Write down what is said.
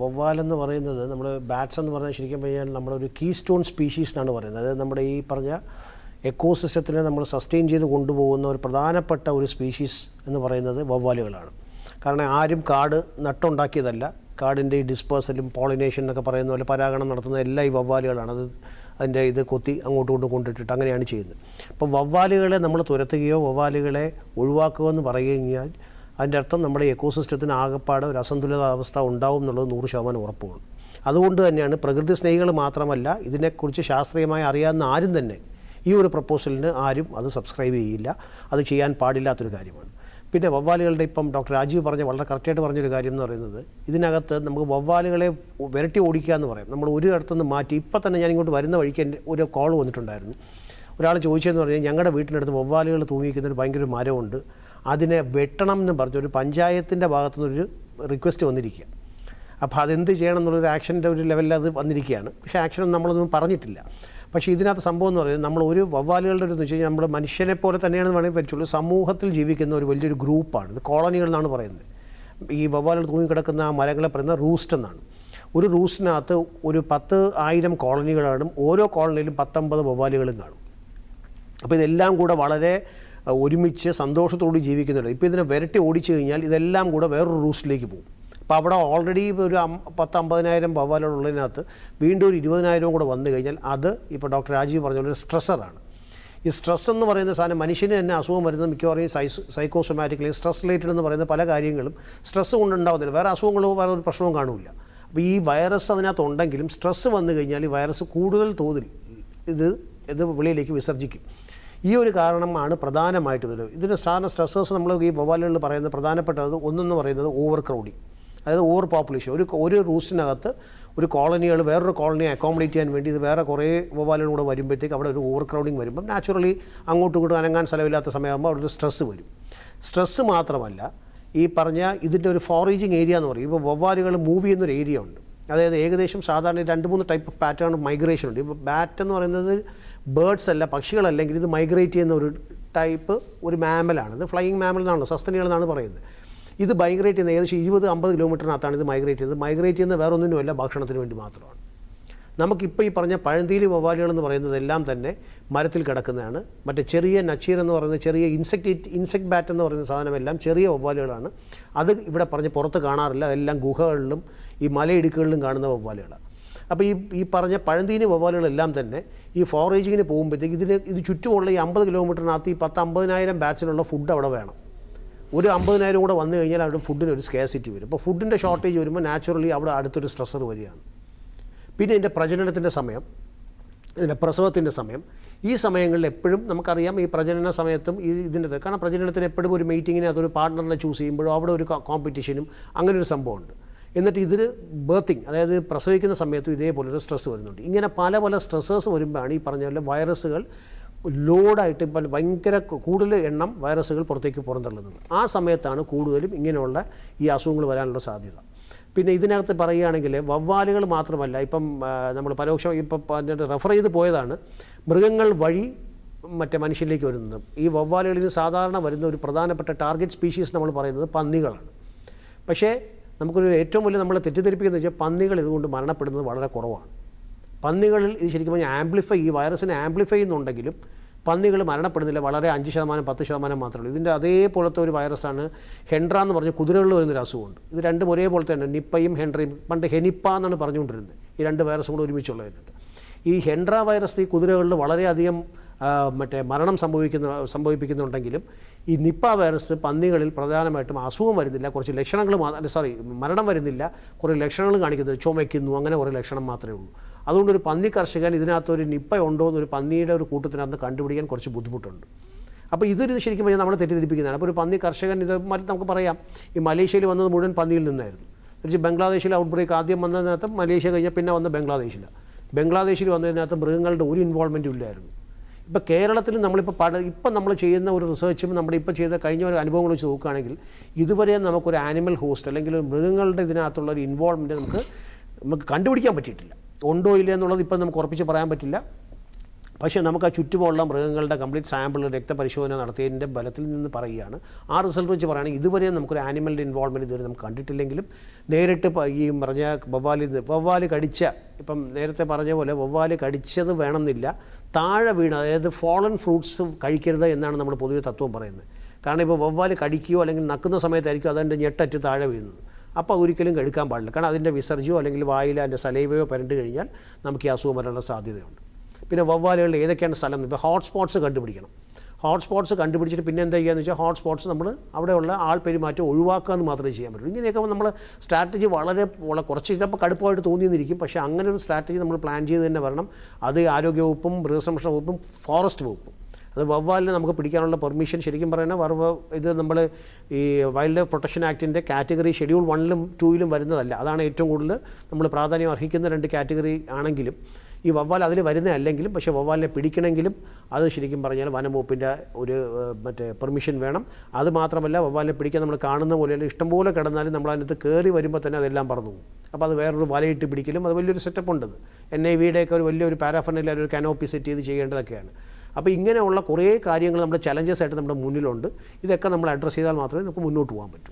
വവ്വാലെന്ന് പറയുന്നത് നമ്മൾ ബാറ്റ്സ് എന്ന് പറഞ്ഞാൽ ശരിക്കും പറഞ്ഞാൽ നമ്മളൊരു കീ സ്റ്റോൺ സ്പീഷീസ് എന്നാണ് പറയുന്നത്. അതായത് നമ്മുടെ ഈ പറഞ്ഞ എക്കോസിസ്റ്റത്തിനെ നമ്മൾ സസ്റ്റെയിൻ ചെയ്ത് കൊണ്ടുപോകുന്ന ഒരു പ്രധാനപ്പെട്ട ഒരു സ്പീഷീസ് എന്ന് പറയുന്നത് വവ്വാലുകളാണ്. കാരണം ആരും കാട് നട്ടുണ്ടാക്കിയതല്ല. കാടിന്റെ ഈ ഡിസ്പേഴ്സലും പോളിനേഷൻ എന്നൊക്കെ പറയുന്ന പോലെ പരാഗണം നടത്തുന്ന എല്ലാ ഈ വവ്വാലുകളാണ്. അത് അതിന്റെ ഇത് കൊത്തി അങ്ങോട്ടും ഇങ്ങോട്ടും കൊണ്ടിട്ടിട്ട് അങ്ങനെയാണ് ചെയ്യുന്നത്. അപ്പം വവ്വാലുകളെ നമ്മൾ തുരത്തുകയോ വവ്വാലുകളെ ഒഴിവാക്കുകയോ എന്ന് പറഞ്ഞു കഴിഞ്ഞാൽ അതിന്റെ അർത്ഥം നമ്മുടെ എക്കോസിസ്റ്റത്തിന് ആകെപ്പാട് ഒരു അസന്തുലിതാവസ്ഥ ഉണ്ടാവും എന്നുള്ളത് നൂറ് ശതമാനം ഉറപ്പുമാണ് അതുകൊണ്ട് തന്നെയാണ് പ്രകൃതി സ്നേഹികൾ മാത്രമല്ല ഇതിനെക്കുറിച്ച് ശാസ്ത്രീയമായി അറിയാവുന്ന ആരും തന്നെ ഈ ഒരു പ്രപ്പോസലിന് ആരും അത് സബ്സ്ക്രൈബ് ചെയ്യില്ല. അത് ചെയ്യാൻ പാടില്ലാത്തൊരു കാര്യമാണ്. പിന്നെ വവ്വാലുകളുടെ ഇപ്പം ഡോക്ടർ രാജീവ് പറഞ്ഞ വളരെ കറക്റ്റായിട്ട് പറഞ്ഞൊരു കാര്യം എന്ന് പറയുന്നത് ഇതിനകത്ത് നമുക്ക് വവ്വാലുകളെ വിരട്ടി ഓടിക്കുക എന്ന് പറയാം. നമ്മൾ ഒരു ഇടത്തുനിന്ന് മാറ്റി ഇപ്പം തന്നെ ഞാൻ ഇങ്ങോട്ട് വരുന്ന വഴിക്ക് എന്റെ ഒരു കോൾ വന്നിട്ടുണ്ടായിരുന്നു. ഒരാൾ ചോദിച്ചതെന്ന് പറഞ്ഞാൽ ഞങ്ങളുടെ വീട്ടിനടുത്ത് വവ്വാലുകൾ തൂങ്ങിക്കുന്നൊരു ഭയങ്കര മരമുണ്ട്. അതിനെ വെട്ടണം എന്ന് പറഞ്ഞ ഒരു പഞ്ചായത്തിന്റെ ഭാഗത്തുനിന്നൊരു റിക്വസ്റ്റ് വന്നിരിക്കുക. അപ്പോൾ അതെന്ത് ചെയ്യണം എന്നുള്ളൊരു ആക്ഷന്റെ ഒരു ലെവലിൽ അത് വന്നിരിക്കുകയാണ്. പക്ഷേ ആക്ഷനൊന്നും നമ്മളൊന്നും പറഞ്ഞിട്ടില്ല. പക്ഷേ ഇതിനകത്ത് സംഭവം എന്ന് പറയുന്നത് നമ്മൾ ഒരു വവ്വാലുകളുടെ ഒരു എന്ന് വെച്ച് കഴിഞ്ഞാൽ നമ്മൾ മനുഷ്യനെ പോലെ തന്നെയാണെന്ന് വേണമെങ്കിൽ പറ്റുള്ളൂ സമൂഹത്തിൽ ജീവിക്കുന്ന ഒരു വലിയൊരു ഗ്രൂപ്പാണ്. ഇത് കോളനികൾ എന്നാണ് പറയുന്നത്. ഈ വവ്വാലുകൾ തൂങ്ങിക്കിടക്കുന്ന ആ മരങ്ങളെ പറയുന്ന റൂസ്റ്റ് എന്നാണ്. ഒരു റൂസ്റ്റിനകത്ത് ഒരു പത്ത് ആയിരം കോളനികളാണ്. ഓരോ കോളനിയിലും പത്തൊമ്പത് വവ്വാലുകളും കാണും. അപ്പോൾ ഇതെല്ലാം കൂടെ വളരെ ഒരുമിച്ച് സന്തോഷത്തോടെ ജീവിക്കുന്നുണ്ട്. ഇപ്പോൾ ഇതിനെ വിരട്ടി ഓടിച്ചു കഴിഞ്ഞാൽ ഇതെല്ലാം കൂടെ വേറൊരു റൂസിലേക്ക് പോകും. അപ്പോൾ അവിടെ ഓൾറെഡി ഒരു പത്ത് അമ്പതിനായിരം വവ്വാലുള്ളതിനകത്ത് വീണ്ടും ഒരു ഇരുപതിനായിരവും കൂടെ വന്നു കഴിഞ്ഞാൽ അത് ഇപ്പോൾ ഡോക്ടർ രാജീവ് പറഞ്ഞ പോലെ സ്ട്രെസ്സറാണ് ഈ സ്ട്രെസ് എന്ന് പറയുന്ന സാധനം മനുഷ്യന് തന്നെ അസുഖം വരുന്നത് മിക്കവാറും ഈ സൈസ് സൈക്കോസൊമാറ്റിക്കലി സ്ട്രെസ് റിലേറ്റഡ് എന്ന് പറയുന്ന പല കാര്യങ്ങളും സ്ട്രെസ് കൊണ്ടുണ്ടാവുന്നില്ല. വേറെ അസുഖങ്ങളോ വേറെ ഒരു പ്രശ്നവും കാണില്ല. അപ്പോൾ ഈ വൈറസ് അതിനകത്ത് ഉണ്ടെങ്കിലും സ്ട്രെസ് വന്നു കഴിഞ്ഞാൽ ഈ വൈറസ് കൂടുതൽ തോതിൽ ഇത് ഇത് വെളിയിലേക്ക് വിസർജിക്കും. ഈ ഒരു കാരണമാണ് പ്രധാനമായിട്ട് ഇതിൽ ഇതിന് സാധാരണ സ്ട്രെസ്സേഴ്സ് നമ്മൾ ഈ വവ്വാലുകളിൽ പറയുന്നത് പ്രധാനപ്പെട്ടത് ഒന്നെന്ന് പറയുന്നത് ഓവർ ക്രൗഡിങ് അതായത് ഓവർ പോപ്പുലേഷൻ ഒരു ഒരു റൂസിനകത്ത് ഒരു കോളനികൾ വേറൊരു കോളനിയെ അക്കോമഡേറ്റ് ചെയ്യാൻ വേണ്ടി ഇത് വേറെ കുറേ വവ്വാലുകൾ കൂടെ വരുമ്പോഴത്തേക്ക് അവിടെ ഒരു ഓവർ ക്രൗഡിങ് വരുമ്പം നാച്ചുറലി അങ്ങോട്ടും ഇങ്ങോട്ടും അനങ്ങാൻ സ്ഥലമില്ലാത്ത സമയമാകുമ്പോൾ അവിടെ ഒരു സ്ട്രെസ്സ് വരും. സ്ട്രെസ്സ് മാത്രമല്ല ഈ പറഞ്ഞ ഇതിന്റെ ഒരു ഫോറേജിങ് ഏരിയ എന്ന് പറയും. ഇപ്പോൾ വവ്വാലുകൾ മൂവ് ചെയ്യുന്നൊരു ഏരിയ ഉണ്ട്. അതായത് ഏകദേശം സാധാരണ രണ്ട് മൂന്ന് ടൈപ്പ് ഓഫ് പാറ്റേൺ മൈഗ്രേഷൻ ഉണ്ട്. ഇപ്പോൾ ബാറ്റ് എന്ന് പറയുന്നത് ബേഡ്സ് അല്ല പക്ഷികളല്ലെങ്കിൽ ഇത് മൈഗ്രേറ്റ് ചെയ്യുന്ന ഒരു ടൈപ്പ് ഒരു മാമലാണ് ഇത് ഫ്ലൈയിങ് മാമൽ എന്നാണല്ലോ സസ്തനികൾ എന്നാണ് പറയുന്നത്. ഇത് മൈഗ്രേറ്റ് ചെയ്യുന്ന ഏകദേശം ഇരുപത് അമ്പത് കിലോമീറ്ററിനകത്താണ് ഇത് മൈഗ്രേറ്റ് ചെയ്യുന്നത്. മൈഗ്രേറ്റ് ചെയ്യുന്ന വേറെ ഒന്നിനുമല്ല ഭക്ഷണത്തിന് വേണ്ടി മാത്രമാണ്. നമുക്കിപ്പോൾ ഈ പറഞ്ഞ പഴന്തീലി വവ്വാലുകൾ എന്ന് പറയുന്നതെല്ലാം തന്നെ മരത്തിൽ കിടക്കുന്നതാണ്. മറ്റേ ചെറിയ നച്ചീർ എന്ന് പറയുന്ന ചെറിയ ഇൻസെക്റ്റ് ഇൻസെക്ട് ബാറ്റ് എന്ന് പറയുന്ന സാധനമെല്ലാം ചെറിയ വവ്വാലുകളാണ്. അത് ഇവിടെ പറഞ്ഞ് പുറത്ത് കാണാറില്ല. അതെല്ലാം ഗുഹകളിലും ഈ മലയിടുക്കുകളിലും കാണുന്ന വവ്വാലുകളാണ്. അപ്പോൾ ഈ ഈ പറഞ്ഞ പഴന്തീനി വവ്വാലുകളെല്ലാം തന്നെ ഈ ഫോറേജിങ്ങിന് പോകുമ്പോഴത്തേക്ക് ഇതിന് ഇത് ചുറ്റുമുള്ള ഈ അമ്പത് കിലോമീറ്ററിനകത്ത് ഈ പത്ത് അമ്പതിനായിരം ബാച്ചിനുള്ള ഫുഡ് അവിടെ വേണം. ഒരു അമ്പതിനായിരം കൂടെ വന്നു കഴിഞ്ഞാൽ അവിടെ ഫുഡിന് ഒരു സ്കേസിറ്റി വരും. അപ്പോൾ ഫുഡിന്റെ ഷോർട്ടേജ് വരുമ്പോൾ നാച്ചുറലി അവിടെ അടുത്തൊരു സ്ട്രെസ്സർ വരികയാണ്. പിന്നെ ഇതിന്റെ പ്രജനനത്തിന്റെ സമയം ഇതിന്റെ പ്രസവത്തിന്റെ സമയം. ഈ സമയങ്ങളിൽ എപ്പോഴും നമുക്കറിയാം ഈ പ്രജനന സമയത്തും ഈ ഇതിന്റെ കാരണം പ്രജനനത്തിന് എപ്പോഴും ഒരു മീറ്റിങ്ങിന് അതൊരു പാർട്ട്ണറിനെ ചൂസ് ചെയ്യുമ്പോഴും അവിടെ ഒരു കോമ്പറ്റീഷനും അങ്ങനെ ഒരു സംഭവമുണ്ട്. എന്നിട്ട് ഇതിൽ ബേർത്തിങ് അതായത് പ്രസവിക്കുന്ന സമയത്തും ഇതേപോലെ ഒരു സ്ട്രെസ് വരുന്നുണ്ട്. ഇങ്ങനെ പല പല സ്ട്രെസ്സേഴ്സ് വരുമ്പോഴാണ് ഈ പറഞ്ഞ പോലെ വൈറസുകൾ ലോഡായിട്ട് ഇപ്പം ഭയങ്കര കൂടുതൽ എണ്ണം വൈറസുകൾ പുറത്തേക്ക് പുറന്തള്ളുന്നത്. ആ സമയത്താണ് കൂടുതലും ഇങ്ങനെയുള്ള ഈ അസുഖങ്ങൾ വരാനുള്ള സാധ്യത. പിന്നെ ഇതിനകത്ത് പറയുകയാണെങ്കിൽ വവ്വാലുകൾ മാത്രമല്ല ഇപ്പം നമ്മൾ പരോക്ഷം ഇപ്പം റെഫർ ചെയ്ത് പോയതാണ് മൃഗങ്ങൾ വഴി മറ്റേ മനുഷ്യരിലേക്ക് വരുന്നത്. ഈ വവ്വാലുകളിൽ സാധാരണ വരുന്ന ഒരു പ്രധാനപ്പെട്ട ടാർഗറ്റ് സ്പീഷീസ് നമ്മൾ പറയുന്നത് പന്നികളാണ്. പക്ഷേ നമുക്കൊരു ഏറ്റവും വലിയ നമ്മളെ തെറ്റിദ്ധരിപ്പിക്കുന്ന വെച്ചാൽ പന്നികൾ ഇതുകൊണ്ട് മരണപ്പെടുന്നത് വളരെ കുറവാണ്. പന്നികളിൽ ഇത് ശരിക്കും പറഞ്ഞാൽ ആംപ്ലിഫൈ ഈ വൈറസിനെ ആംപ്ലിഫൈ ചെയ്യുന്നുണ്ടെങ്കിലും പന്നികൾ മരണപ്പെടുന്നില്ല. വളരെ അഞ്ച് ശതമാനം പത്ത് ശതമാനം മാത്രമേ ഉള്ളൂ. ഇതിന്റെ അതേപോലത്തെ ഒരു വൈറസാണ് ഹെൻഡ്ര എന്ന് പറഞ്ഞ കുതിരകളിൽ വരുന്നൊരു അസുഖമുണ്ട്. ഇത് രണ്ടും ഒരേപോലത്തെ തന്നെ. നിപ്പയും ഹെൻഡ്രയും. പണ്ട് ഹെനിപ്പ എന്നാണ് പറഞ്ഞുകൊണ്ടിരുന്നത്. ഈ രണ്ട് വൈറസും കൂടെ ഒരുമിച്ചുള്ള വരുന്നത് ഈ ഹെൻഡ്ര വൈറസ് ഈ കുതിരകളിൽ വളരെയധികം മറ്റേ മരണം സംഭവിക്കുന്ന സംഭവിപ്പിക്കുന്നുണ്ടെങ്കിലും ഈ നിപ്പ വൈറസ് പന്നികളിൽ പ്രധാനമായിട്ടും അസുഖം വരുന്നില്ല. കുറച്ച് ലക്ഷണങ്ങൾ മാത്രം സോറി മരണം വരുന്നില്ല. കുറേ ലക്ഷണങ്ങൾ കാണിക്കുന്നത് ചുമയ്ക്കുന്നു. അങ്ങനെ കുറേ ലക്ഷണം മാത്രമേ ഉള്ളൂ. അതുകൊണ്ട് ഒരു പന്നി കർഷകൻ ഇതിനകത്തൊരു നിപ്പ ഉണ്ടോ എന്നൊരു പന്നിയുടെ ഒരു കൂട്ടത്തിനകത്ത് കണ്ടുപിടിക്കാൻ കുറച്ച് ബുദ്ധിമുട്ടുണ്ട്. അപ്പോൾ ഇതൊരു ഇത് ശരിക്കും പറഞ്ഞാൽ നമ്മൾ തെറ്റിദ്ധരിപ്പിക്കുന്നതാണ്. അപ്പോൾ ഒരു പന്നി കർഷകൻ ഇത് നമുക്ക് പറയാം. ഈ മലേഷ്യയിൽ വന്നത് മുഴുവൻ പന്നിയിൽ നിന്നായിരുന്നു. തിരിച്ച് ബംഗ്ലാദേശിൽ ഔട്ട് ബ്രേക്ക് ആദ്യം വന്നതിനകത്ത് മലേഷ്യ കഴിഞ്ഞാൽ പിന്നെ വന്ന ബംഗ്ലാദേശിലാണ് ബംഗ്ലാദേശിൽ വന്നതിനകത്ത് മൃഗങ്ങളുടെ ഒരു ഇൻവോൾവ്മെന്റും ഇല്ലായിരുന്നു. ഇപ്പോൾ കേരളത്തിൽ നമ്മളിപ്പോൾ പഠ ഇപ്പം നമ്മൾ ചെയ്യുന്ന ഒരു റിസർച്ചും നമ്മുടെ ഇപ്പോൾ ചെയ്ത കഴിഞ്ഞ ഒരു അനുഭവങ്ങൾ വെച്ച് നോക്കുകയാണെങ്കിൽ ഇതുവരെ നമുക്കൊരു ആനിമൽ ഹോസ്റ്റ് അല്ലെങ്കിൽ ഒരു മൃഗങ്ങളുടെ ഇതിനകത്തുള്ള ഒരു ഇൻവോൾവ്മെന്റ് നമുക്ക് നമുക്ക് കണ്ടുപിടിക്കാൻ പറ്റിയിട്ടില്ല. ഉണ്ടോ ഇല്ല എന്നുള്ളത് ഇപ്പം നമുക്ക് ഉറപ്പിച്ച് പറയാൻ പറ്റില്ല. പക്ഷേ നമുക്ക് ആ ചുറ്റുമുള്ള മൃഗങ്ങളുടെ കംപ്ലീറ്റ് സാമ്പിൾ രക്തപരിശോധന നടത്തിയതിന്റെ ബലത്തിൽ നിന്ന് പറയുകയാണ്. ആ റിസൾട്ട് വെച്ച് പറയുകയാണെങ്കിൽ ഇതുവരെ നമുക്കൊരു ആനിമലിന്റെ ഇൻവോൾവ്മെന്റ് ഇതുവരെ നമുക്ക് കണ്ടിട്ടില്ലെങ്കിലും നേരിട്ട് ഈ പറഞ്ഞ വവ്വാലി വവ്വാൽ കടിച്ച ഇപ്പം നേരത്തെ പറഞ്ഞ പോലെ വവ്വാലി കടിച്ചത് വേണമെന്നില്ല. താഴെ വീണ് അതായത് ഫോളൻ ഫ്രൂട്ട്സ് കഴിക്കരുത് എന്നാണ് നമ്മൾ പൊതുവെ തത്വം പറയുന്നത്. കാരണം ഇപ്പോൾ വവ്വാൽ കടിക്കുകയോ അല്ലെങ്കിൽ നക്കുന്ന സമയത്തായിരിക്കും അതിന്റെ ഞെട്ടറ്റ് താഴെ വീഴുന്നത്. അപ്പോൾ അതൊരിക്കലും കഴിക്കാൻ പാടില്ല. കാരണം അതിന്റെ വിസർജ്യമോ അല്ലെങ്കിൽ വായിൽ അതിന്റെ സലൈവയോ പരണ്ട് കഴിഞ്ഞാൽ നമുക്ക് ഈ അസുഖം വരാനുള്ള സാധ്യതയുണ്ട്. പിന്നെ വവ്വാലുകളിൽ ഏതൊക്കെയാണ് സ്ഥലം? ഇപ്പോൾ ഹോട്ട്സ്പോട്ട്സ് കണ്ടുപിടിക്കണം. ഹോട്ട്സ്പോട്ട്സ് കണ്ടുപിടിച്ചിട്ട് പിന്നെ എന്താ ചെയ്യുകയെന്ന് വെച്ചാൽ ഹോട്ട്സ്പോട്ട്സ് നമ്മൾ അവിടെയുള്ള ആൾ പെരുമാറ്റം ഒഴിവാക്കുക എന്ന് മാത്രമേ ചെയ്യാൻ പറ്റുള്ളൂ. ഇങ്ങനെയൊക്കെ നമ്മൾ സ്ട്രാറ്റജി വളരെ വളരെ കുറച്ച് ചിലപ്പോൾ കടുപ്പമായിട്ട് തോന്നിയെന്നിരിക്കും. പക്ഷേ അങ്ങനെ ഒരു സ്ട്രാറ്റജി നമ്മൾ പ്ലാൻ ചെയ്ത് തന്നെ വരണം. അത് ആരോഗ്യവകുപ്പും മൃഗസംരക്ഷണ വകുപ്പും ഫോറസ്റ്റ് വകുപ്പും. അത് വവ്വാലിനെ നമുക്ക് പിടിക്കാനുള്ള പെർമിഷൻ ശരിക്കും പറയുന്നത് വറവ് ഇത് നമ്മൾ ഈ വൈൽഡ് ലൈഫ് പ്രൊട്ടക്ഷൻ ആക്ടിന്റെ കാറ്റഗറി ഷെഡ്യൂൾ വണ്ണിലും ടൂയിലും വരുന്നതല്ല. അതാണ് ഏറ്റവും കൂടുതൽ നമ്മൾ പ്രാധാന്യം അർഹിക്കുന്ന രണ്ട് കാറ്റഗറി ആണെങ്കിലും ഈ വവ്വാൽ അതിൽ വരുന്നതല്ലെങ്കിലും പക്ഷേ വവ്വാലിനെ പിടിക്കണമെങ്കിലും അത് ശരിക്കും പറഞ്ഞാൽ വനം വകുപ്പിന്റെ ഒരു മറ്റേ പെർമിഷൻ വേണം. അത് മാത്രമല്ല വവ്വാലിനെ പിടിക്കാൻ നമ്മൾ കാണുന്ന പോലെ അല്ല ഇഷ്ടംപോലെ കിടന്നാലും നമ്മൾ അതിനകത്ത് കയറി വരുമ്പോൾ തന്നെ അതെല്ലാം പറന്നു അപ്പോൾ അത് വേറൊരു വലയിട്ട് പിടിക്കലും അത് വലിയൊരു സെറ്റപ്പ് ഉണ്ട് എൻ ഐ വിയുടെയൊക്കെ ഒരു വലിയൊരു പാരാഫണിൽ ഒരു കനോപ്പി സെറ്റ് ചെയ്ത് ചെയ്യേണ്ടതൊക്കെയാണ്. അപ്പോൾ ഇങ്ങനെയുള്ള കുറേ കാര്യങ്ങൾ നമ്മുടെ ചലഞ്ചസ് ആയിട്ട് നമ്മുടെ മുന്നിലുണ്ട്. ഇതൊക്കെ നമ്മൾ അഡ്രസ്സ് ചെയ്താൽ മാത്രമേ നമുക്ക് മുന്നോട്ട് പോകാൻ പറ്റൂ.